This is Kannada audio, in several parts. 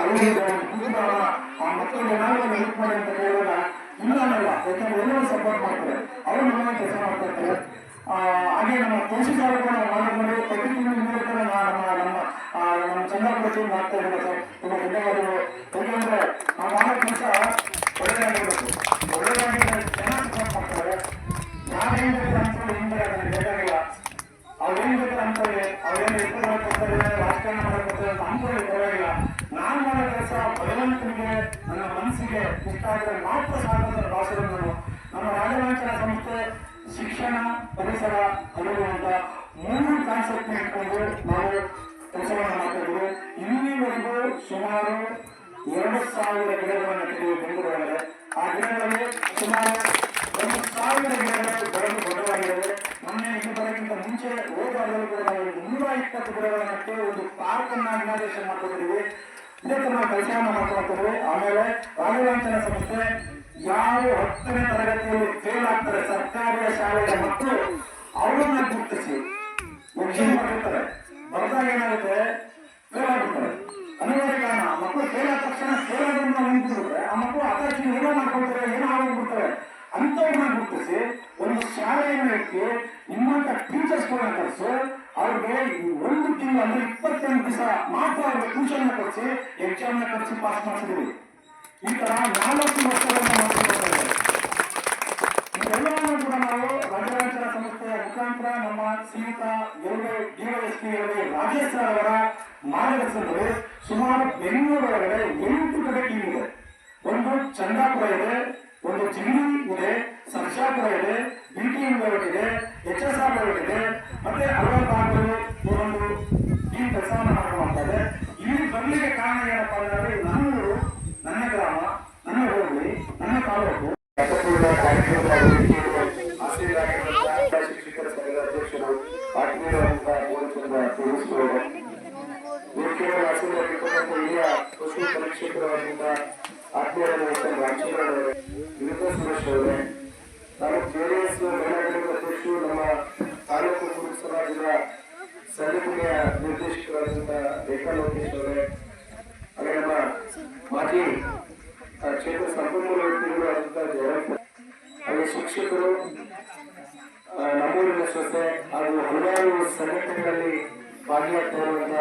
ಅಲ್ಲಿಗೆ ಕೂತಾಗ ಆ ಮಕ್ಕಳಿಗೆ ಏನಾದ್ರು ಹೆಲ್ಪ್ ಮಾಡಿ ಅಂತ ಕೇಳಿದಾಗ ಇಲ್ಲ ಅನ್ನಲ್ಲ ಯಾಕಂದ್ರೆ ಸಪೋರ್ಟ್ ಮಾಡ್ತಾರೆ. ಅವರು ನಮ್ಮ ಕೆಲಸ ಮಾಡ್ತಾ ನಮ್ಮ ಸಾರು ನಾವು ಮಾಡಿಕೊಂಡು ಪ್ರತಿ ತಿಂಗಳು ಮೂಲಕ ನಮ್ಮ ನಮ್ಮ ನಮ್ಮ ಸರ್. ತುಂಬ ಧನ್ಯವಾದಗಳು. ನಾವು ಮಾಡೋ ಕೆಲಸ ಒಳ್ಳೆಯದಾಗಿರ್ಬೇಕು ಒಳ್ಳೆಯದಾಗಿದ್ರೆ ಚೆನ್ನಾಗಿ ಮಾಡ್ತಾರೆ. ಯಾರು ಏನ್ ಬೇಕಾದ್ರೆ ಅಂತ ಹಿಂದೆ ಅವ್ರು ಏನ್ ಕೆಲಸ ಭಗವಂತನಿಗೆ ನನ್ನ ಮನಸ್ಸಿಗೆ ಆದರೆ ಮಾತ್ರ ಸಾಧನ ಭಾಷೆಗಳನ್ನು ನಮ್ಮ ರಾಜವಾಂಚನ ಸಂಸ್ಥೆ ಶಿಕ್ಷಣ, ಪರಿಸರ ಅರಿವು ಅಂತ ಮೂರು ಕಾನ್ಸೆಪ್ಟ್ ಇಟ್ಕೊಂಡು ನಾವು ಕೆಲಸವನ್ನು ಮಾಡ್ತಾ ಇದ್ದೀವಿ. ಇಲ್ಲಿವರೆಗೂ ಸುಮಾರು ಎರಡು ಸಾವಿರ ಗಿಡಗಳನ್ನು ತೆಗೆದು ಬೆಂಗಳೂರಲ್ಲಿ ಆ ಗಿಡಗಳಲ್ಲಿ ಸುಮಾರು ಒಂದು ಸಾವಿರ ಗಿಡಗಳು ಬೆಳೆದು ದೊಡ್ಡವಾಗಿದ್ದಾವೆ ಮೊನ್ನೆ ಇಲ್ಲಿ ಬರೋಕ್ಕಿಂತ ಮುಂಚೆ ಹೋದಾಗಲೂ ಕೂಡ ನಾವು ನೂರ ಇಪ್ಪತ್ತು ಗಿಡಗಳನ್ನು ಒಂದು ಪಾರ್ಕ್ ಅನ್ನ ಇನಾಗ್ರೇಷನ್ ಮಾಡ್ಕೊಂಡಿದ್ದೀವಿ. ಇದೇ ತರ ನಾವು ಕೆಲಸವನ್ನು ಮಾಡ್ಕೊಳ್ತೇವೆ ಆಮೇಲೆ ರಾಘವಾಂಚನ ಸಂಸ್ಥೆ ಯಾರು ಹತ್ತನೇ ತರಗತಿಯಲ್ಲಿ ಫೇಲ್ ಆಗ್ತಾರೆ ಸರ್ಕಾರಿ ಶಾಲೆಯ ಮಕ್ಕಳು, ಅವರನ್ನ ಗುರುತಿಸಿ. ಮುಖ್ಯ ಮಾಡಿರ್ತಾರೆ. ಬರೆದಾಗ ಏನಾಗುತ್ತೆ? ಫೇಲ್ ಆಗ್ಬಿಡ್ತಾರೆ. ಅನಿವಾರ್ಯ ಕಾರಣ, ಮಕ್ಕಳು ಫೇಲ್ ಆದ ತಕ್ಷಣ ಫೇಲ್ ಆಗೋದನ್ನ ನೆನ್ಪಿಬಿಟ್ರೆ ಆ ಮಕ್ಕಳು ಅತಾಚಿ ಏನೋ ಮಾಡ್ಕೊಳ್ತಾರೆ, ಏನೋ ಆಗೋಗ್ಬಿಡ್ತಾರೆ ಅಂಥವ್ರನ್ನ ಗುರುತಿಸಿ, ಒಂದು ಶಾಲೆಯನ್ನು ಇಟ್ಟು ನಿಮ್ಮಂತ ಟೀಚರ್ಸ್ಗಳನ್ನ ಕರೆಸಿ ಒಂದು ತಿಂಗಳು ಅಂದ್ರೆ ಇಪ್ಪತ್ತೆಂಟು ದಿವಸ ಮಾತ್ರ ಅವ್ರಿಗೆ ಟ್ಯೂಷನ್ ಕೊಡಿಸಿ ಎಕ್ಸಾಮ್ ಕೊಡಿಸಿ ಪಾಸ್ ಮಾಡಿಸಿದ್ವಿ ಈ ತರ ನಾಲ್ಕು ವರ್ಷಗಳನ್ನು ಇದೆಲ್ಲವನ್ನು ಕೂಡ ನಾವು ರಾಜರಾಜರ ಸಂಸ್ಥೆಯ ಮುಖಾಂತರ ನಮ್ಮ ಸೀಮಿತ ಎರಡು ಡಿವೈಎಸ್ಪಿಗಳಲ್ಲಿ ರಾಜೇಶ್ ಸರ್ ಅವರ ಮಾರ್ಗದರ್ಶನದಲ್ಲಿ ಸುಮಾರು ಬೆಂಗಳೂರು ಒಳಗಡೆ ಎಂಟು ಕಡೆ ಟೀಮ್ ಇದೆ. ಒಂದು ಚಂದಾಪುರ ಇದೆ, ಒಂದು ಜಿಲ್ಲಿ ಇದೆ ಸರ್ಜಾಪುರ ಇದೆ ಬಿಟಿಎಂ ಲೇಔಟ್ ಇದೆ, ಎಚ್ ಎಸ್ ಆರ್ ಇದೆ, ಮತ್ತೆ ಹಲವಾರು ಭಾಗಗಳು ಈ ಒಂದು ಟೀಮ್ ಕೆಲಸವನ್ನು ಮಾಡ್ಕೊಂಡು ಮಾಡ್ತಾ ಇದೆ ಇಲ್ಲಿ ಬರ್ಲಿಕ್ಕೆ ಕಾರಣ ಏನಪ್ಪಾ ಅಂತಂದ್ರೆ ನನ್ನೂರು ನನ್ನ ಗ್ರಾಮ ನನ್ನ ಹೋಬಳಿ ನನ್ನ ತಾಲೂಕು ಅರ್ಥಪೂರ್ಣ ಕಾರ್ಯಕ್ರಮದ ಆಶೀರ್ವಾದ ಶಿಕ್ಷಕರ ಸಂಘದ ಅಧ್ಯಕ್ಷರು ಆತ್ಮೀಯರಾದಂತಹ ಮೂಲದಿಂದ ತಿಳಿಸಿಕೊಳ್ಳುವ ವೇದಿಕೆಯ ಆಶೀರ್ವಾದಿರ್ತಕ್ಕಂಥ ಹಿರಿಯ ಕೃಷಿ ಪರೀಕ್ಷಕರಾದಂಥ ಆತ್ಮೀಯರಾದಂಥ ರಾಜಕೀಯರವರೇ ವಿರುದ್ಧ ಸುರೇಶ್ ಅವರೇ ನಾನು ಜೆಡಿಎಸ್ ಮಹಿಳಾ ಘಟಕದ ಅಧ್ಯಕ್ಷರು ನಮ್ಮ ತಾಲೂಕು ಪುರುಷ ಸಮಾಜದ ಸಂಘಟನೆಯ ನಿರ್ದೇಶಕರಾದಂಥ ರೇಖಾ ಹಾಗೆ ನಮ್ಮ ಮಾಜಿ ಕ್ಷೇತ್ರ ಸಂಪನ್ಮೂಲ ವ್ಯಕ್ತಿಗಳಾದಂಥ ಜಯಂತ ಹಾಗೆ ಶಿಕ್ಷಕರು ನಮ್ಮೂರಿನ ಹಾಗೂ ಹಲವಾರು ಸಂಘಟನೆಗಳಲ್ಲಿ ಭಾಗಿಯಾಗ್ತಾ ಇರುವಂತ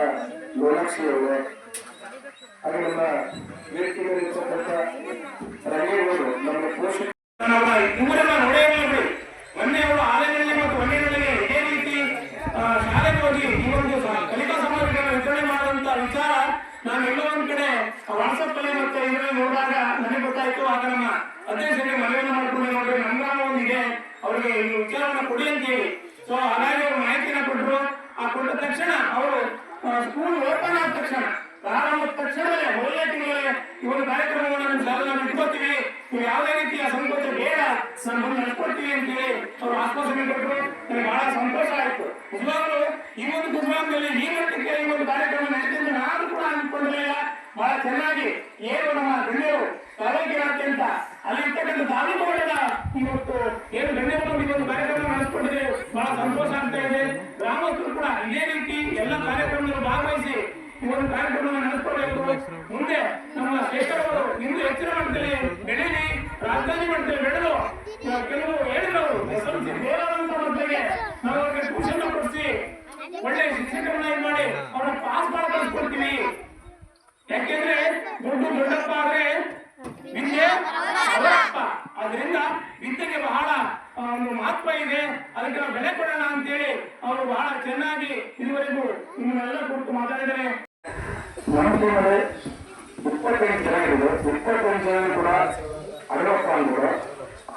ಲೋಲಾಕ್ಷಿ ಅವರು, ಹಾಗೆ ನಮ್ಮ ವೇದಿಕೆಯಲ್ಲಿರ್ತಕ್ಕಂಥ ರಂಗೇಗೌಡರು ನಮ್ಮ ಪೋಷಕ ಇವರೆಲ್ಲ ನೋಡೇ ನೋಡಿ ಮೊನ್ನೆ ಅವರು ಆಲಯದಲ್ಲಿ ಮತ್ತು ಮನೆಯಲ್ಲಿ ಇದೇ ರೀತಿ ಆ, ಶಾಲೆಗೆ ಹೋಗಿ ಈ ಒಂದು ಸ- ಕಲಿಕಾ ಸಮಾಜಗಳನ್ನು ವಿತರಣೆ ಮಾಡುವಂತ ವಿಚಾರ ನಾನು ಎಲ್ಲೋ ಒಂದ್ ಕಡೆ ವಾಟ್ಸಪ್ ಅಲ್ಲಿ ಮತ್ತೆ ನೋಡಿದಾಗ ನನಗೆ ಗೊತ್ತಾಯ್ತು, ಆಗ ನಮ್ಮ ಅಧ್ಯಕ್ಷರಿಗೆ ಮನವಿಯನ್ನು ಮಾಡಿಕೊಂಡು ನೋಡ್ರಿ ನಮ್ಮ ಒಂದಿದೆ ಅವರಿಗೆ ಈ ವಿಚಾರವನ್ನು ಕೊಡಿ ಅಂತ ಹೇಳಿ ಸೊ ಹಾಗಾಗಿ ಅವರು ಮಾಹಿತಿನ ಕೊಟ್ಟರು ಆ ಕೊಟ್ಟ ತಕ್ಷಣ ಅವರು ಸ್ಕೂಲ್ ಓಪನ್ ಆದ ತಕ್ಷಣ, ಪ್ರಾರಂಭದ ತಕ್ಷಣವೇ ಮೊದಲನೇ ತಿಂಗಳೇ ಈ ಒಂದು ಕಾರ್ಯಕ್ರಮವನ್ನು ಶಾಲೆಯಲ್ಲಿ ಇಟ್ಕೋತೀವಿ ನೀವು ಯಾವುದೇ ರೀತಿಯ ಸಂಕೋಚ ಬೇಡ, ನಾನು ನಡ್ಕೊಡ್ತೀವಿ ಅಂತ ಹೇಳಿ ಅವರು ಆಶ್ವಾಸನೆ ಕೊಟ್ಟರು ನನಗೆ ಬಹಳ ಸಂತೋಷ ಆಯಿತು. ನಿಜವಾಗ್ಲೂ ಈ ಒಂದು ಗುಜರಾತ್ನಲ್ಲಿ ಈ ಮಟ್ಟಕ್ಕೆ ಈ ಒಂದು ಕಾರ್ಯಕ್ರಮ ನಡೆದಿದ್ದು ನಾನು ಕೂಡ ಅಂದ್ಕೊಂಡಿರಲಿಲ್ಲ ಬಹಳ ಚೆನ್ನಾಗಿ ಏನು ನಮ್ಮ ಗಣ್ಯರು ಅಲ್ಲಿ ಇರ್ತಕ್ಕಂಥ ತಾಲೂಕುಗಳೆಲ್ಲ ಇವತ್ತು ಏನು ಗಣ್ಯರು ಒಂದು ಕಾರ್ಯಕ್ರಮ ನಡೆಸಿಕೊಂಡಿದೆ, ಬಹಳ ಸಂತೋಷ ಆಗ್ತಾ ಇದೆ. ಗ್ರಾಮಸ್ಥರು ಕೂಡ ಇದೇ ರೀತಿ ಎಲ್ಲ ಕಾರ್ಯಕ್ರಮದಲ್ಲಿ ಭಾಗವಹಿಸಿ ಈ ಒಂದು ಕಾರ್ಯಕ್ರಮವನ್ನು ನಡೆಸ್ಕೊಳ್ಬೇಕು ಮುಂದೆ ನಮ್ಮ ಶೇಷರವರು ಇಂದು ಹೆಚ್ಚಿನ ಮಟ್ಟದಲ್ಲಿ ಬೆಳೀಲಿ ರಾಜಧಾನಿ ಮಾಡ್ತೇವೆ, ಬೆಳೆದು. ಕೆಲವು ಹೇಳಿದ್ರು ಬೇರಾದಂತ ಮಕ್ಕಳಿಗೆ ನಾವು ಅವರಿಗೆ ಟ್ಯೂಷನ್ ಕೊಡಿಸಿ, ಒಳ್ಳೆ ಶಿಕ್ಷಕರನ್ನ ಮಾಡಿ ಅವರ ಪಾಸ್ ಮಾಡಿ ಯಾಕೆಂದ್ರೆ ದೊಡ್ಡ ದೊಡ್ಡಪ್ಪ ಆದ್ರೆ ವಿದ್ಯೆ ಅವರಪ್ಪ ಅದರಿಂದ ವಿದ್ಯೆಗೆ ಬಹಳ ಒಂದು ಮಹತ್ವ ಇದೆ. ಅದಕ್ಕೆ ನಾವು ಬೆಲೆ ಕೊಡೋಣ ಅಂತೇಳಿ ಅವರು ಬಹಳ ಚೆನ್ನಾಗಿ ಇದುವರೆಗೂ ನಿಮ್ಮನ್ನೆಲ್ಲ ಕುರಿತು ಮಾತಾಡಿದರೆ ನಮ್ಮಲ್ಲಿ ಇಪ್ಪತ್ತೈದು ಜನ ಇದೆ ಇಪ್ಪತ್ತೈದು ಜನ ಕೂಡ ಅರವತ್ತ ಅಂದ್ರು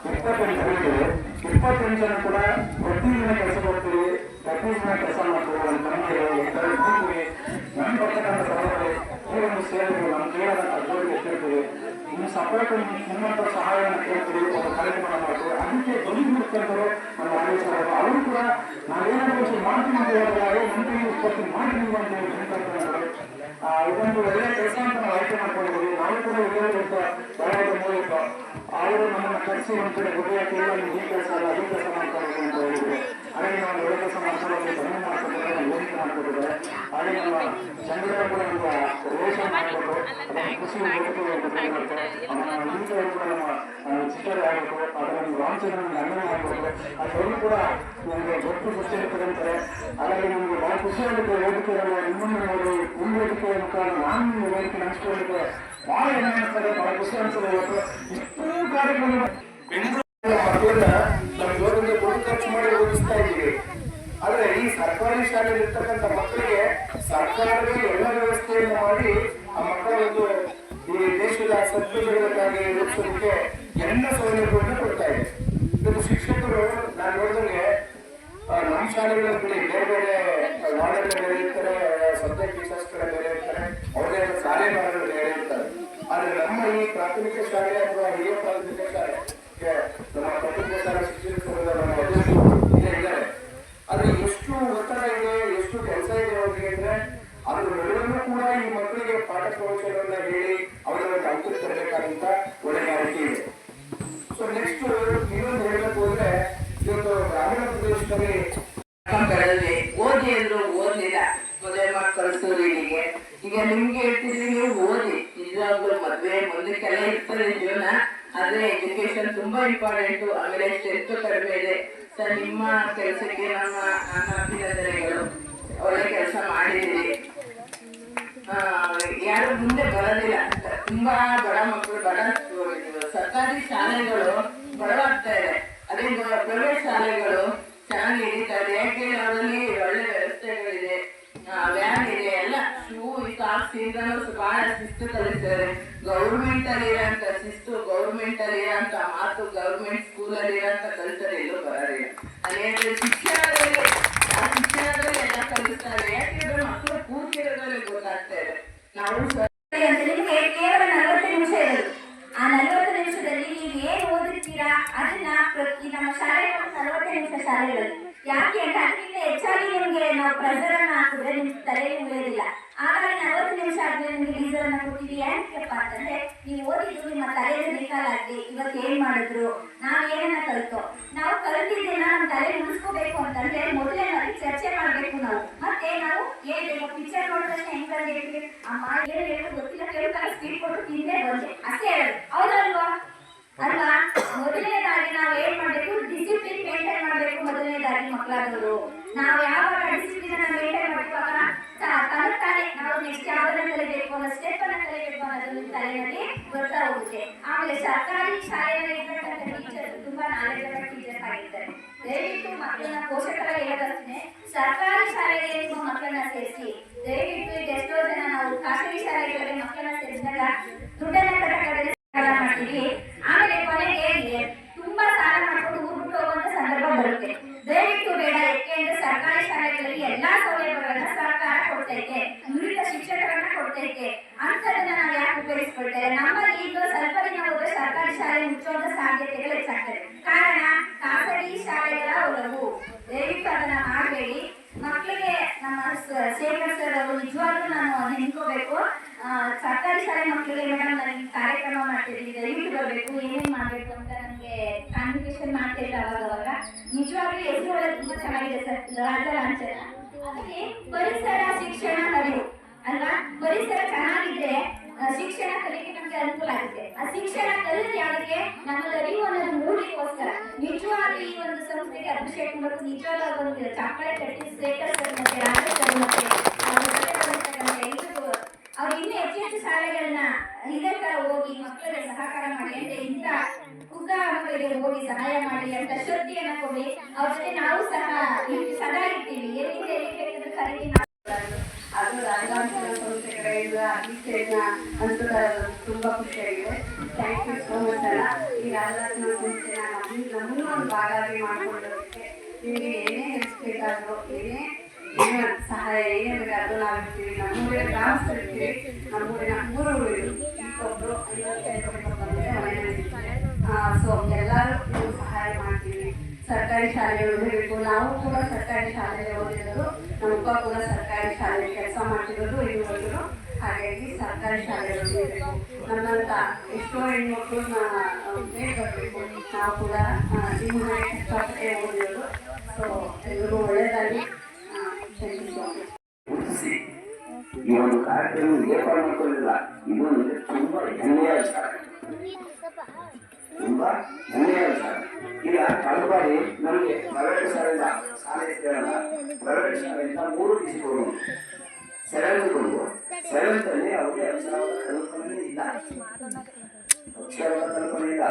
ಇಪ್ಪತ್ತೈದು ಇಪ್ಪತ್ತೆಂಟನ್ನು ಕೂಡ ಪ್ರತಿದಿನ ಕೆಲಸ ಮಾಡ್ತೀವಿ ಪ್ರತಿದಿನ ಕೆಲಸ ಮಾಡ್ತೀವಿ ತಂದೆ ಎಲ್ಲರೂ ನಮ್ಮ ಬರ್ತಕ್ಕಂಥ ಸಭೆಗಳಲ್ಲಿ ಈ ಒಂದು ಸೇವೆಗಳು ನಮ್ಮ ಜೀವನ ಎತ್ತಿರ್ತೀವಿ ನಿಮ್ಮ ಸಪೋರ್ಟ್ ನಿಮ್ಮಂತ ಸಹಾಯವನ್ನು ಕೇಳ್ತೀವಿ ಒಂದು ಕಾರ್ಯಕ್ರಮ ಮಾಡ್ತೀವಿ ಅದಕ್ಕೆ ಧ್ವನಿ ಬಿಡ್ತಿರ್ತಾರೆ ನಮ್ಮ ಆದೇಶ ಅವರು ಕೂಡ ನಾವೇನಾದರೂ ಮಾಡ್ತೀವಿ ಅಂತ ಹೇಳಿದ್ರೆ ಮಂತ್ರಿ ಉತ್ಪತ್ತಿ ಮಾಡ್ತೀವಿ ಅಂತ ಹೇಳಿ ಹೇಳ್ತಾರೆ ಇದೊಂದು ಒಳ್ಳೆಯ ಕೆಲಸ ಅಂತ ನಾವು ಆಯ್ಕೆ ಮಾಡ್ಕೊಂಡಿದ್ದೀವಿ ನಾವು ಕೂಡ ಒಳ್ಳೆಯ ಮೂಲಕ ಅವರು ನಮ್ಮ ಕರೆಸಿ ಒಂದು ಕಡೆ ಇಲ್ಲ ನೀವು ಈ ಕೆಲಸ ಅಲ್ಲ ಈ ಕೆಲಸ ಮಾಡ್ಕೊಳ್ಬೇಕು ಅಂತ ಹೇಳಿದ್ರು. ಹಾಗೆ ನಾವು ಕೆಲಸ ಯೋಜನೆ ಮಾಡ್ಕೊಟ್ಟಿದ್ದಾರೆ? ಹಾಗೆ ನಮ್ಮ ಕೂಡ ಈಗ ರಿಲೇಷನ್ ಮಾಡಿಕೊಂಡು ಅದನ್ನು ಖುಷಿ ವೇದಿಕೆ ಕೊಟ್ಟಿದ್ದಾರೆ ಇಂಥವರು ಕೂಡ ನಮ್ಮ ಆಗಬೇಕು ಅದರ ರಾಮಚಂದ್ರನ ಅನ್ನ ಮಾಡಬೇಕು ಅದರಲ್ಲೂ ಕೂಡ ನಮಗೆ ಗೊತ್ತು ಅಂತಾರೆ. ಹಾಗಾಗಿ ನಮಗೆ ಬಹಳ ಖುಷಿ ಆಗುತ್ತೆ ವೇದಿಕೆಯಲ್ಲಿ ನಿಮ್ಮನ್ನು ನೋಡಿ, ನಿಮ್ಮ ವೇದಿಕೆಯ ಮುಖಾಂತರ ನಾನು ನಿಮ್ಮ ವೇದಿಕೆ ನಡೆಸ್ಕೊಳ್ಳಿಕ್ಕೆ ಬಹಳ ಹೆಮ್ಮೆ ಅನಿಸ್ತದೆ, ಬಹಳ ಖುಷಿ ಅನಿಸ್ತದೆ ಇಷ್ಟೂ ಮಕ್ಕಳನ್ನ ನಮ್ಮ ಗೌರವದಿಂದ ದುಡ್ಡು ಖರ್ಚು ಮಾಡಿ ಓದಿಸ್ತಾ ಇದ್ದೀವಿ ಆದ್ರೆ ಈ ಸರ್ಕಾರಿ ಶಾಲೆಯಲ್ಲಿ ಮಕ್ಕಳಿಗೆ ಸರ್ಕಾರವೇ ಎಲ್ಲ ವ್ಯವಸ್ಥೆಯನ್ನು ಮಾಡಿ ಆ ಮಕ್ಕಳ ಒಂದು ಈ ದೇಶದ ಸದ್ಗುಣಗಳಿಗಾಗಿ ರೂಪಿಸೋದಕ್ಕೆ ಎಲ್ಲ ಸೌಲಭ್ಯವನ್ನು ಕೊಡ್ತಾ ಇದೆ ಶಿಕ್ಷಕರು ನಾನು ನೋಡಿದಂಗೆ ನಮ್ಮ ಶಾಲೆಗಳಲ್ಲಿ ಬಿಡಿ ಬೇರೆ ಬೇರೆ ವಾರ್ಡಲ್ಲಿ ಬೇರೆ ಇರ್ತಾರೆ ಸಬ್ಜೆಕ್ಟ್ ಬೇರೆ ಇರ್ತಾರೆ ಅವ್ರದೇ ಶಾಲೆ ಇರ್ತಾರೆ ಆದ್ರೆ ನಮ್ಮ ಈ ಪ್ರಾಥಮಿಕ ಶಾಲೆ ಅಥವಾ ಹಿರಿಯ ಪ್ರಾಥಮಿಕ ಶಾಲೆ ಗೆ ನಮ್ಮ ಪ್ರಾಥಮಿಕ ಶಾಲೆ ಶಿಕ್ಷಣ ಸಂಘದ ನಮ್ಮ ಅಧ್ಯಕ್ಷರು ಇಲ್ಲೇ ಇದ್ದಾರೆ ಆದ್ರೆ ಎಷ್ಟು ಒತ್ತಡ ಇದೆ ಎಷ್ಟು ಕೆಲಸ ಇದೆ ಅವ್ರಿಗೆ ಅಂದ್ರೆ ಅದ್ರ ನಡುವೆನೂ ಕೂಡ ಈ ಮಕ್ಕಳಿಗೆ ಪಾಠ ಪ್ರವಚನವನ್ನ ಹೇಳಿ ಅವರ ಒಂದು ಅಂಕಕ್ಕೆ ತರಬೇಕಾದಂತ ಹೊಣೆಗಾರಿಕೆ ಇದೆ ಸೊ ನೆಕ್ಸ್ಟ್ ಇನ್ನೊಂದು ಹೇಳಬೇಕು ಅಂದ್ರೆ ಇವತ್ತು ಗ್ರಾಮೀಣ ಪ್ರದೇಶದಲ್ಲಿ ಮಕ್ಕಳಲ್ಲಿ ಓದಿ ಅಂದ್ರು ಓದ್ಲಿಲ್ಲ ಮದುವೆ ಮಾಡಿ ಕಳಿಸೋರು ಇಲ್ಲಿಗೆ ಈಗ ನಿಮ್ಗೆ ಹೇಳ್ತಿದ್ವಿ ನೀವು ಓದಿ ನಿಜವಾಗ್ಲೂ ಮದ್ವೆ ಮುಂದಕ್ಕೆಲ್ಲ ಇರ್ತದೆ ಜೀವನ ಆದ್ರೆ ಎಜುಕೇಶನ್ ತುಂಬಾ ಇಂಪಾರ್ಟೆಂಟ್ ಆಮೇಲೆ ಸ್ಟ್ರೆಂತ್ ಕಡಿಮೆ ಇದೆ. ಸರ್, ನಿಮ್ಮ ಕೆಲಸಕ್ಕೆ ನಮ್ಮ ಅಭಿನಂದನೆಗಳು ಒಳ್ಳೆ ಕೆಲಸ ಮಾಡಿದ್ದೀರಿ. ಯಾರು ಮುಂದೆ ಬರೋದಿಲ್ಲ ತುಂಬಾ ಬಡ ಮಕ್ಕಳು, ಬಡ ಸರ್ಕಾರಿ ಶಾಲೆಗಳು ಬಡವಾಗ್ತಾ ಇದೆ. ಅದೇ ಪ್ರೈವೇಟ್ ಶಾಲೆಗಳು ಚೆನ್ನಾಗಿ ನಡೀತಾ ಇದೆ. ಯಾಕೆ ಅವರಲ್ಲಿ ಒಳ್ಳೆ ವ್ಯವಸ್ಥೆಗಳಿದೆ ವ್ಯಾನ್ ಇದೆ ಎಲ್ಲ ಶೂ ಸಾಕ್ಸಿಂದ ಬಹಳ ಶಿಸ್ತು ಕಲಿಸ್ತಾರೆ. ಗೌರ್ಮೆಂಟ್ ಅಲ್ಲಿ ಇರೋಂಥ ಶಿಸ್ತು, ಗೌರ್ಮೆಂಟ್ ಅಲ್ಲಿ ಇರೋಂಥ ಮಾತು, ಗೌರ್ಮೆಂಟ್ ಸ್ಕೂಲ್ ಅಲ್ಲಿ ಇರೋಂಥ ಕಲ್ಚರ್ ಎಲ್ಲೂ ಬರೋದಿಲ್ಲ ಅದೇ ಶಿಕ್ಷಣದಲ್ಲಿ, ಆ ಶಿಕ್ಷಣದಲ್ಲಿ ಎಲ್ಲ ಕಲಿಸ್ತಾರೆ. ಯಾಕೆಂದ್ರೆ ಮಕ್ಕಳು ಪೂರ್ತಿ ಇರೋದ್ರಲ್ಲಿ ಗೊತ್ತಾಗ್ತಾ ಇದೆ ನಾವು ಸ- ಅಂತ ನಿಮಗೆ ಕೇವಲ ನಲವತ್ತು ನಿಮಿಷ ಇರೋದು ಆ ನಲವತ್ತು ನಿಮಿಷದಲ್ಲಿ ನೀವು ಏನು ಓದಿರ್ತೀರಾ ಅದನ್ನ ಪ್ರತಿ ನಮ್ಮ ಶಾಲೆಗಳು ನಲವತ್ತು ನಿಮಿಷ ಶಾಲೆಗಳು ಯಾಕೆ ಅಂತ ಅದಕ್ಕಿಂತ ಹೆಚ್ಚಾಗಿ ನಿಮಗೆ ನಾವು ಪ್ರೆಸರ್ ಅನ್ನ ಹಾಕಿದ್ರೆ ನಿಮ್ ತಲೆಯಲ್ಲಿ ಉಳಿಯೋದಿಲ್ಲ ಹಾಗಾಗಿ ನಲವತ್ತು ನಿಮಿಷ ಆದ್ಮೇಲೆ ನಿಮ್ಗೆ ಟೀಸರ್ ಅನ್ನ ಕೊಟ್ಟಿದ್ದೀವಿ ಯಾಕಪ್ಪ ಅಂತಂದ್ರೆ ನೀವು ಓದಿದ್ದು ನಿಮ್ಮ ತಲೆಯಲ್ಲಿ ರಿಕಾಲ್ ಆಗಿ ಇವತ್ತು ಏನ್ ಮಾಡಿದ್ರು ನಾವು ಏನನ್ನ ಕಲ್ತೋ. ನಾವು ಕಲಿತಿದ್ದೇನ ನಮ್ಮ ತಲೆ ಉಳಿಸ್ಕೋಬೇಕು ಅಂತಂದ್ರೆ ಮೊದಲೇ ನಾವು ಚರ್ಚೆ ಮಾಡ್ಬೇಕು ನಾವು. ಮತ್ತೆ ನಾವು ಏನ್ ಈಗ ಪಿಕ್ಚರ್ ನೋಡಿದ್ರೆ ಹೆಂಗ್ ಹೇಳ್ತೀವಿ ಅಮ್ಮ ಏನು ಹೇಳೋದು ಗೊತ್ತಿಲ್ಲ ಕೇಳ್ತಾರೆ ಸ್ಪೀಡ್ ಕೊಟ್ಟು ತಿಂದೇ ಬಂದೆ. ಅಷ್ಟೇ ಹೇಳೋದು. ಹೌದಲ್ವಾ? ಅಲ್ವಾ? ಮೊದಲನೇದಾಗಿ ನಾವು ಏನ್ ಮಾಡ್ಬೇಕು? ಡಿಸಿಪ್ಲಿನ್ ಮೇಂಟೈನ್ ಮಾಡ್ಬೇಕು ಮೊದಲನೇದಾಗಿ ಮಕ್ಕಳಾದವರು ನಾವು ಯಾವಾಗ ಡಿಸಿಪ್ಲಿನ್ ಮೇಂಟೈನ್ ಮಾಡ್ತೀವಾಗ ತಾನೇ ನಾವು ನೆಕ್ಸ್ಟ್ ಯಾವ್ದನ್ನ ಕಲಿಬೇಕು? ಅನ್ನೋ ಸ್ಟೆಪ್ ಅನ್ನ ಕಲಿಬೇಕು ಅನ್ನೋದು ತಲೆಯಲ್ಲಿ ಬರ್ತಾ ಹೋಗುತ್ತೆ. ಆಮೇಲೆ ಸರ್ಕಾರಿ ಶಾಲೆಯಲ್ಲಿ ಇರ್ತಕ್ಕಂಥ ಟೀಚರ್ಸ್ ತುಂಬಾ ನಾಲೆಜಬಲ್ ಟೀಚರ್ಸ್ ಆಗಿರ್ತಾರೆ ದಯವಿಟ್ಟು ಮಕ್ಕಳನ್ನ ಪೋಷಕರ ಹೇಳೋದಷ್ಟೇ ಸರ್ಕಾರಿ ಶಾಲೆಗೆ ನಿಮ್ಮ ಮಕ್ಕಳನ್ನ ಸೇರಿಸಿ, ದಯವಿಟ್ಟು ಎಷ್ಟೋ ಜನ ನಾವು ಖಾಸಗಿ ಶಾಲೆಗಳಿಗೆ ಮಕ್ಕಳನ್ನ ಸೇರಿಸಿದಾಗ ದುಡ್ಡನ್ನ ಮಾಡಿ ಸಾಲ ಮಾಡ್ತೀವಿ. ಆಮೇಲೆ ಕೊನೆಗೆ ತುಂಬಾ ಸಾಲ ಮಾಡ್ಕೊಂಡು ಊರ್ ಹೋಗುವಂತ ಸಂದರ್ಭ ಬರುತ್ತೆ. ದಯವಿಟ್ಟು ಬೇಡ, ಯಾಕೆಂದ್ರೆ ಸರ್ಕಾರಿ ಶಾಲೆಗಳಲ್ಲಿ ಎಲ್ಲಾ ಸೌಲಭ್ಯಗಳನ್ನ ಸರ್ಕಾರ ಕೊಡ್ತೈತೆ, ನುರಿತ ಶಿಕ್ಷಕರನ್ನ ಕೊಡ್ತೈತೆ. ಅಂತದನ್ನ ನಾವು ಯಾಕೆ ಉಪಯೋಗಿಸ್ಕೊಳ್ತೇವೆ ನಮ್ಮಲ್ಲಿ ಈಗ ಸ್ವಲ್ಪ ದಿನ ಹೋದ್ರೆ ಸರ್ಕಾರಿ ಶಾಲೆ ಮುಚ್ಚುವಂತ ಸಾಧ್ಯತೆಗಳು ಹೆಚ್ಚಾಗ್ತದೆ ಕಾರಣ ಖಾಸಗಿ ಶಾಲೆಗಳ ಒಲವು ದಯವಿಟ್ಟು ಅದನ್ನ ಮಾಡಬೇಡಿ ಮಕ್ಕಳಿಗೆ ನಮ್ಮ ಶೇಖರ್ ಸರ್ ಅವರು ನಿಜವಾಗ್ಲೂ ನಾನು ಆ, ಸರ್ಕಾರಿ ಶಾಲೆ ಮಕ್ಕಳಿಗೆ ಮೇಡಮ್ ನನಗೆ ಕಾರ್ಯಕ್ರಮ ಮಾಡ್ತಿದ್ದೀನಿ. ದಯವಿಟ್ಟು ಬರಬೇಕು ಏನೇನು ಮಾಡಬೇಕು ಅಂತ ನನಗೆ ಕಾನ್ವಿಕೇಶನ್ ಮಾಡ್ತಿಲ್ಲ ಅವಾಗ ಅವಾಗ ನಿಜವಾಗ್ಲೂ ಹೆಸರು ಒಳ್ಳೆ ತುಂಬಾ ಚೆನ್ನಾಗಿದೆ ಸರ್. ರಾಜ ಲಾಂಛನ ಅದಕ್ಕೆ ಪರಿಸರ ಶಿಕ್ಷಣ ಕಲಿಯು ಅಲ್ವಾ? ಪರಿಸರ ಚೆನ್ನಾಗಿದ್ರೆ ಶಿಕ್ಷಣ ಕಲಿಕೆ ನಮಗೆ ಅನುಕೂಲ ಆಗುತ್ತೆ. ಆ ಶಿಕ್ಷಣ ಕಲಿಯೋದು ಯಾವುದಕ್ಕೆ? ನಮ್ಮ ಅರಿವು ಅನ್ನೋದು ಮೂಡಿಗೋಸ್ಕರ. ನಿಜವಾಗ್ಲೂ ಈ ಒಂದು ಸಂಸ್ಥೆಗೆ ಅಭಿಷೇಕ್ ಮಾಡೋದು ನಿಜವಾದ ಒಂದು ಚಾಕ್ಲೇಟ್ ತಟ್ಟಿ ಸ್ಟೇಟಸ್ ಮತ್ತೆ ರಾಜ ಸರ್ ಮತ್ತೆ ಅವ್ರ ಇನ್ನೂ ಹೆಚ್ಚು ಹೆಚ್ಚು ಶಾಲೆಗಳನ್ನ ಇದೇ ತರ ಹೋಗಿ ಮಕ್ಕಳಿಗೆ ಸಹಕಾರ ಮಾಡಿ ಅಂದ್ರೆ ಇಂಥ ಕುಗ್ಗ ಮಕ್ಕಳಿಗೆ ಹೋಗಿ ಸಹಾಯ ಮಾಡಿ ಅಂತ ಶ್ರದ್ಧೆಯನ್ನ ಕೊಡಿ. ಅವ್ರ ಜೊತೆ ನಾವು ಸಹ ಸದಾ ಇರ್ತೀವಿ. ಎಲ್ಲಿಂದ ಎಲ್ಲಿ ಬೇಕಾದ್ರೂ ಕರೀರಿ. ನಾವು ಅದು ರಂಗಾಂತರ ಸಂಸ್ಥೆ ಕಡೆಯಿಂದ ತುಂಬಾ ಖುಷಿಯಾಗಿದೆ. ಥ್ಯಾಂಕ್ ಯು ಸೋ ಈ ರಂಗಾಂತರ ಒಂದು ಭಾಗವಾಗಿ ಮಾಡ್ಕೊಳ್ಳೋದಕ್ಕೆ ನಿಮಗೆ ಏನೇ ಬೇಕಾದ್ರು, ಏನೇ ಏನೇ ಸಹಾಯ, ಏನೇ ಬೇಕಾದ್ರೂ ನಾವು ಇರ್ತೀವಿ ನಮ್ಮೂರಿನ ಗ್ರಾಮಸ್ಥರು ಇರ್ತೀವಿ. ನಮ್ಮೂರಿನ ಮೂರು ಊರು ಒಬ್ಬರು ಐವತ್ತೈದು ಸೊ ಎಲ್ಲರೂ ಸರ್ಕಾರಿ ಶಾಲೆಗಳು ಓದಿರ್ಬೇಕು ನಾವು ಕೂಡ ಸರ್ಕಾರಿ ಶಾಲೆಗೆ ಓದಿರೋದು ನಮ್ಮಪ್ಪ ಕೂಡ ಸರ್ಕಾರಿ ಶಾಲೆಯಲ್ಲಿ ಕೆಲಸ ಮಾಡ್ತಿರೋದು ಇದುವರೆಗೂ ಹಾಗಾಗಿ ಸರ್ಕಾರಿ ಶಾಲೆಗಳು ಓದಿರ್ಬೇಕು ನಮ್ಮಂತ ಎಷ್ಟೋ ಹೆಣ್ಮಕ್ಳು ಬರಬೇಕು ನಾವು ಕೂಡ ನಿಮ್ಮ ಕಷ್ಟಪಟ್ಟೆ ಓದಿರೋದು ಸೊ ಎಲ್ರಿಗೂ ಒಳ್ಳೆಯದಾಗಿ ಈ ಒಂದು ಕಾರ್ಯಕ್ರಮ ಏರ್ಪಾಡು ಮಾಡ್ಕೊಳ್ಳಿಲ್ಲ ಇದು ತುಂಬಾ ಹೆಮ್ಮೆಯ ವಿಚಾರ. ತುಂಬಾ ವಿಚಾರ ಈಗ ಕಳೆದ ಬಾರಿ ನಮಗೆ ಪ್ರೈವೇಟ್ ಶಾಲೆಯಿಂದ ಶಾಲೆ ಸೇರಲ್ಲ ಪ್ರೈವೇಟ್ ಶಾಲೆಯಿಂದ ಮೂರು ಸೆವೆಂತ್ಗಳು ಸೆವೆಂತ್ ಅಲ್ಲಿ ಅವ್ರಿಗೆ ಇಲ್ಲ. ಅಕ್ಷರದ ಕಲ್ಪನೆ ಇಲ್ಲ.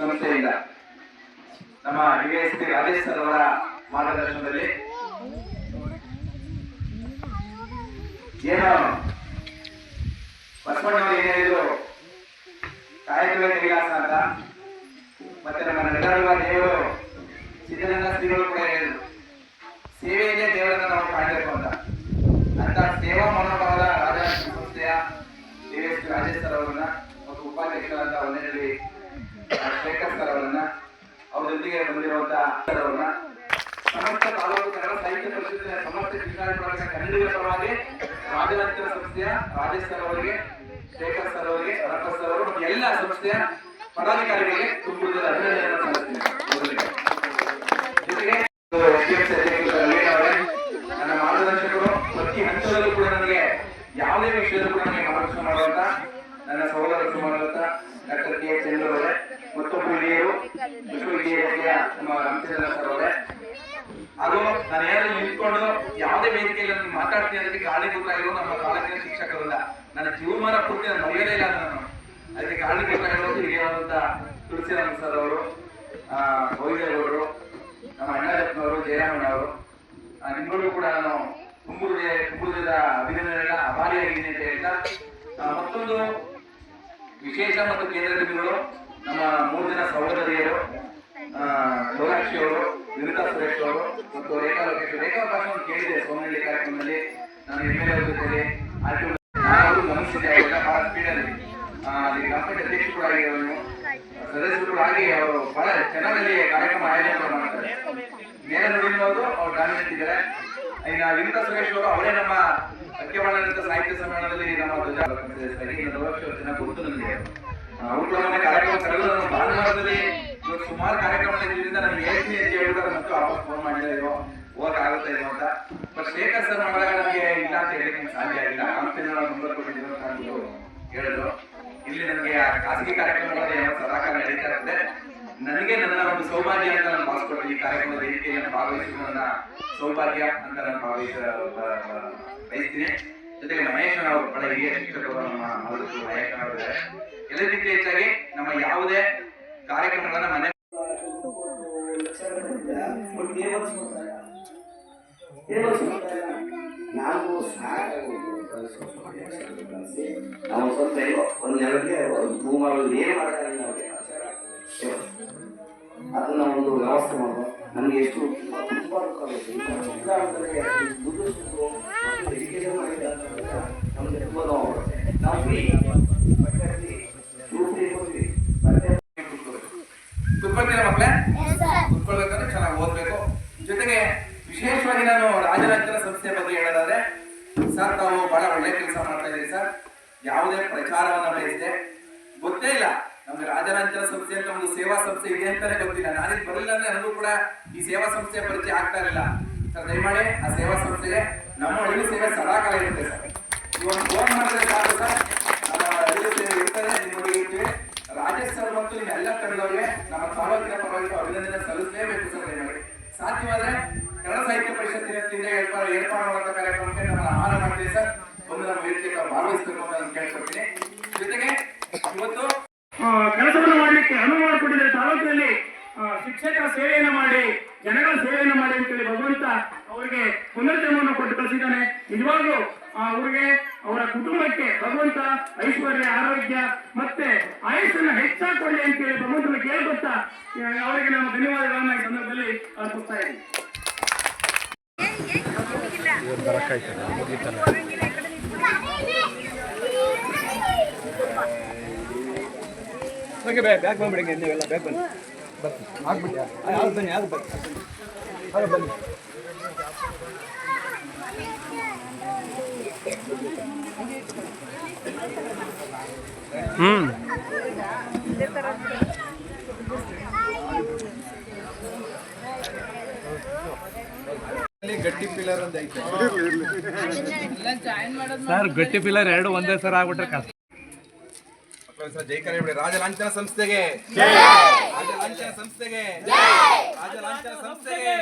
ಸಂಸ್ಥೆಯಿಂದ ನಮ್ಮ ಡಿ ಎಸ್ ಪಿ ಮಾರ್ಗದರ್ಶನದಲ್ಲಿ ಏನು ಬಸವಣ್ಣವರು ಹೇಳಿದ್ರು? ಕಾಯಕವೇ ಕೈಲಾಸ ಅಂತ. ಮತ್ತೆ ನಮ್ಮ ನಡೆದಾಡುವ ದೇವರು ಸಿದ್ಧಗಂಗಾ ಶ್ರೀಗಳು ಕೂಡ ಹೇಳಿದರು. ಸೇವೆಯಲ್ಲೇ ದೇವರನ್ನ ನಾವು ಕಾಣಬೇಕು ಅಂತ. ಅಂತ ಸೇವಾ ಮನೋಭಾವದ ರಾಜ ಸಂಸ್ಥೆಯ Devesh S P Rajesh sir ಅವರನ್ನ, ಮತ್ತು ಉಪಾಧ್ಯಕ್ಷರಾದ ಒಂದನೇಲಿ ಶೇಖರ್ ಸರ್ ಅವರನ್ನ, ಅವ್ರ ಜೊತೆಗೆ ಬಂದಿರುವಂತಹ ಸರ್ ಸಮಸ್ತ ತಾಲೂಕು ಕನ್ನಡ ಸಾಹಿತ್ಯ ಪರಿಷತ್ತಿನ ಸಮಸ್ತ ಜಿಲ್ಲಾಡಳಿತ ಕನ್ನಡಿಗರ ಪರವಾಗಿ ರಾಜರಾಜ ಸಂಸ್ಥೆಯ ರಾಜೇಶ್ ಸರ್ ಅವರಿಗೆ ಶೇಖರ್ ಸರ್ ಅವರಿಗೆ ರಪ್ಪ ಸರ್ ಅವರು ಮತ್ತು ಎಲ್ಲ ಸಂಸ್ಥೆಯ ಪದಾಧಿಕಾರಿಗಳಿಗೆ ತುಂಬ ಅಭಿನಂದನೆಗಳನ್ನು ಸಲ್ಲಿಸ್ತೀನಿ. ಜೊತೆಗೆ ನನ್ನ ಮಾರ್ಗದರ್ಶಕರು ಪ್ರತಿ ಹಂತದಲ್ಲೂ ಕೂಡ ನನಗೆ ಯಾವುದೇ ವಿಷಯದಲ್ಲೂ ಕೂಡ ನನಗೆ ಮಾರ್ಗದರ್ಶನ ಮಾಡುವಂತ ನನ್ನ ಸಹೋದರ ಸುಮಾರುವಂತ ಡಾಕ್ಟರ್ ಕೆ ಎಚ್ ಚಂದ್ರ ಅವರೇ ಮತ್ತೊಬ್ಬ ಹಿರಿಯರು ವಿಶ್ವವಿದ್ಯಾಲಯ ನಮ್ಮ ರಾಮಚಂದ್ರ ಸರ್ ಅವರೇ ಅದು ನಾನು ಏನಾದ್ರು ನಿಂತ್ಕೊಂಡು ಯಾವುದೇ ವೇದಿಕೆಯಲ್ಲಿ ನಾನು ಮಾತಾಡ್ತೀನಿ ಅದಕ್ಕೆ ಕಾರಣೀಭೂತರಾಗಿರೋ ನಮ್ಮ ಕಾಲೇಜಿನ ಶಿಕ್ಷಕರಲ್ಲ. ನನ್ನ ಜೀವಮಾನ ಪೂರ್ತಿ ನಾನು ಮರೆಯಲೇ ಇಲ್ಲ ನಾನು. ಅದಕ್ಕೆ ಗಾಳಿ ಗೊತ್ತಾಗಿರೋದು ಹಿರಿಯರಾದಂತ ತುಳಸಿರಾಮ್ ಸರ್ ಅವರು ಗೋವಿಂದೇಗೌಡರು ನಮ್ಮ ಅಣ್ಣರತ್ನವರು ಅವರು ನಿಮ್ಮಲ್ಲೂ ಕೂಡ ನಾನು ತುಂಬುರುದೇ ತುಂಬುರುದ ಅಭಿನಂದನೆಗಳ ಅಭಾರಿಯಾಗಿದ್ದೀನಿ ಅಂತ ಹೇಳ್ತಾ ಮತ್ತೊಂದು ವಿಶೇಷ ಮತ್ತು ಕೇಂದ್ರ ನಮ್ಮ ಮೂರು ಜನ ಸಹೋದರಿಯರು ಆ, ಲೋಲಾಕ್ಷಿ ಅವರು. ವಿನಿತಾ ಸುರೇಶ್ ಅವರು ಮತ್ತು ರೇಖಾ ಲೋಕೇಶ್ ರೇಖಾ ಕೇಳಿದೆ ಸೋಮನಹಳ್ಳಿ ಕಾರ್ಯಕ್ರಮದಲ್ಲಿ. ನಾನು ಎಂ ಎಲ್ ಎ ಜೊತೆಲಿ ಆರ್ ನಾನು ಗಮನಿಸಿದ್ದೆ ಅವಾಗ ಬಹಳ ಸ್ಪೀಡಲ್ಲಿ ಅಲ್ಲಿ ಕಂಪನಿ ಅಧ್ಯಕ್ಷರು ಕೂಡ ಆಗಿರೋನು ಸದಸ್ಯರು ಕೂಡ ಆಗಿ ಅವರು ಬಹಳ ಚೆನ್ನಾಗಿ ಕಾರ್ಯಕ್ರಮ ಆಯೋಜನೆ ಮಾಡ್ತಾರೆ. ಮೇಲೆ ನುಡಿನವರು ಅವ್ರು ಡಾಮಿನೇಟ್ ಇನ್ನು ವಿನಿತಾ ಸುರೇಶ್ ಅವರು ಅವರೇ ನಮ್ಮ ಅಖ್ಯವಾಣಿತ ಸಾಹಿತ್ಯ ಸಮ್ಮೇಳನದಲ್ಲಿ ನಮ್ಮ ಧ್ವಜ ಸದಸ್ಯರಾಗಿ ಇನ್ನು ಲೋಲಾಕ್ಷಿ ಅವರು ಚೆನ್ನಾಗಿ ಗೊತ್ತು ನನಗೆ ಅವ್ರು ಕೂಡ ಕಾರ್ಯಕ್ರಮ ನಾನು ಭಾನುವಾರದಲ್ಲಿ ಇವತ್ತು ಸುಮಾರು ಕಾರ್ಯಕ್ರಮ ಇದ್ರಿಂದ ನಾನು ಹೇಳ್ತೀನಿ ಅಂತ ಹೇಳಿದ್ರೆ ಮತ್ತು ವಾಪಸ್ ಫೋನ್ ಮಾಡಿದ್ರು ಹೋಗಕ್ ಆಗುತ್ತೆ ಇರೋ ಅಂತ. ಬಟ್ ಸ್ಟೇಟಸ್ ಮಾಡಿದಾಗ ನನಗೆ ಇಲ್ಲ ಅಂತ ಹೇಳಿಕ್ಕೆ ಸಾಧ್ಯ ಆಗಿಲ್ಲ. ಆಮ್ತಿನ ನಂಬರ್ ಕೊಟ್ಟಿದ್ದೀನಿ ಅಂತ ನಾನು ಹೇಳಿದ್ರು. ಇಲ್ಲಿ ನನಗೆ ಖಾಸಗಿ ಕಾರ್ಯಕ್ರಮಗಳಲ್ಲಿ ಏನೋ ಸದಾಕಾಲ ನಡೀತಾ ಇರುತ್ತೆ. ನನಗೆ ನನ್ನ ಒಂದು ಸೌಭಾಗ್ಯ ಅಂತ ನಾನು ಭಾವಿಸ್ಕೊಳ್ತೀನಿ. ಈ ಕಾರ್ಯಕ್ರಮದ ವೇದಿಕೆಯಲ್ಲಿ ನಾನು ಭಾಗವಹಿಸುವುದು ನನ್ನ ಸೌಭಾಗ್ಯ ಅಂತ ನಾನು ಭಾವಿಸ ಬಯಸ್ತೀನಿ. ಜೊತೆಗೆ ಮಹೇಶ್ ಅವರು ಬಹಳ ಹಿರಿಯ ಶಿಕ್ಷಕರು ನಮ್ಮ ಮಹೇಶ್ ಅವರು ಇದ್ದಾರೆ. ಎಲ್ಲದಕ್ಕಿಂತ ಹೆಚ್ಚಾಗಿ ನಮ್ಮ ಯಾವುದೇ ಕಾರ್ಯಕ್ರಮಗಳನ್ನ ಮನೆ ನಾವು ನಾವು ಸ್ವಲ್ಪ ಒಂದು ನೆಲಕ್ಕೆ ಒಂದು ಭೂ ಮಾಡೋದು ಏನು ಮಾಡೋಕ್ಕಾಗಿಲ್ಲ ಅದನ್ನ ಒಂದು ವ್ಯವಸ್ಥೆ ಮಾಡೋದು. ನಮಗೆ ಎಷ್ಟು ತುಂಬ ದುಡ್ಡು ಸಿಕ್ಕು, ಮತ್ತು education ಮಾಡಿದ ನಂತರ ನಮ್ಗೆ ತುಂಬ ನೋವು ಆಗುತ್ತೆ. ನಾವು free. ಬಟ್ಟೆ free. shoe free ಕೊಡ್ತೀವಿ. ಬಟ್ಟೆ ಕುತ್ಕೊಳ್ತೀರಾ ಮಕ್ಕಳೇ ಕುತ್ಕೊಳ್ಬೇಕಂದ್ರೆ ಚೆನ್ನಾಗಿ ಓದ್ಬೇಕು ಜೊತೆಗೆ ವಿಶೇಷವಾಗಿ ನಾನು ರಾಜರಾಜನ ಸಂಸ್ಥೆ ಬಗ್ಗೆ ಹೇಳೋದಾದ್ರೆ ಸರ್ ತಾವು ಬಹಳ ಒಳ್ಳೆ ಕೆಲಸ ಮಾಡ್ತಾ ಇದ್ದೀರಿ ಸರ್ ಯಾವುದೇ ಪ್ರಚಾರವನ್ನ ಬಯಸಿದೆ ಗೊತ್ತೇ ಇಲ್ಲ ನಮ್ಗೆ ರಾಜರಾಜನ ಸಂಸ್ಥೆ ಅಂತ ಒಂದು ಸೇವಾ ಸಂಸ್ಥೆ ಇದೆ ಅಂತಾನೆ ಗೊತ್ತಿಲ್ಲ ನಾನಿದ್ ಬರಲಿಲ್ಲ ಅಂದ್ರೆ ನನಗೂ ಕೂಡ ಈ ಸೇವಾ ಸಂಸ್ಥೆಯ ಪರಿಚಯ ಆಗ್ತಾ ಇರಲಿಲ್ಲ ಸರ್ ದಯಮಾಡಿ ಆ ಸೇವಾ ಸಂಸ್ಥೆಗೆ ನಮ್ಮ ಅಳಿವು ಸೇವೆ ಸದಾಕಾಲ ಇರುತ್ತೆ ಸರ್. ಇವಾಗ ಫೋನ್ ಮಾಡಿದ್ರೆ ಸಾಕು ಸರ್. ಮತ್ತು ನಮ್ಮ ತಾಲೂಕಿನ ಪರವಾಗಿ ಅಭಿನಂದನೆ ಸಲ್ಲಿಸಲೇಬೇಕು ಸರ್ ಮಾಡಿ ಸಾಧ್ಯವಾದ್ರೆ ಕನ್ನಡ ಸಾಹಿತ್ಯ ಪರಿಷತ್ತಿನ ಏರ್ಪಾಡು ಏರ್ಪಾಡು ಕಾರ್ಯಕ್ರಮಕ್ಕೆ ನಮ್ಮ ಆಹಾರ ಮಾಡ್ತೀವಿ ಸರ್. ಒಂದು ನಮ್ಮ ವೇದಿಕೆ ಭಾಗವಹಿಸಬೇಕು ಅಂತ ನಾನು ಜೊತೆಗೆ ಇವತ್ತು ಕೆಲಸವನ್ನು ಮಾಡಲಿಕ್ಕೆ ಅನುವು ಮಾಡಿಕೊಟ್ಟಿದ್ದಾರೆ. ತಾಲೂಕಿನಲ್ಲಿ ಶಿಕ್ಷಕರ ಸೇವೆಯನ್ನು ಮಾಡಿ, ಜನಗಳ ಸೇವೆಯನ್ನು ಮಾಡಿ ಅಂತೇಳಿ ಭಗವಂತ ಅವರಿಗೆ ಪುನರ್ಜನ್ಮವನ್ನು ಕೊಟ್ಟು ಕಳಿಸಿದ್ದಾನೆ ನಿಜವಾಗ್ಲೂ ಆ ಅವರಿಗೆ ಅವರ ಕುಟುಂಬಕ್ಕೆ ಭಗವಂತ ಐಶ್ವರ್ಯ, ಆರೋಗ್ಯ ಮತ್ತೆ ಆಯುಷನ್ನು ಹೆಚ್ಚಾಗಿ ಕೊಡಲಿ ಅಂತೇಳಿ ಭಗವಂತನ ಕೇಳ್ಕೊತಾ ಅವರಿಗೆ ನಾನು ಧನ್ಯವಾದಗಳನ್ನ ಈ ಸಂದರ್ಭದಲ್ಲಿ ಅರ್ಪಿಸ್ತಾ ಇದ್ದೀನಿ. ಬ್ಯಾಗ್ ಬಂದ್ಬಿಡಿ, ನೀವೆಲ್ಲ ಬ್ಯಾಗ್ ಬನ್ನಿ. ಆಗ್ಬಿಟ್ಟು ಯಾರು ಬನ್ನಿ ಯಾರು ಬನ್ನಿ ಹಾಗೆ ಬನ್ನಿ. ಹ್ಞೂ ಗಟ್ಟಿ ಪಿಲ್ಲರ್ ಐತೆ. ಸರ್ ಗಟ್ಟಿ ಪಿಲ್ಲರ್ ಎರಡು ಒಂದೇ ಸರ್ ಆಗ್ಬಿಟ್ರೆ ಕಷ್ಟ. ಸರ್ ಸಂಸ್ಥೆಗೆ. ರಾಜ ಲಾಂಛನ ಸಂಸ್ಥೆಗೆ. ರಾಜ ಸಂಸ್ಥೆಗೆ.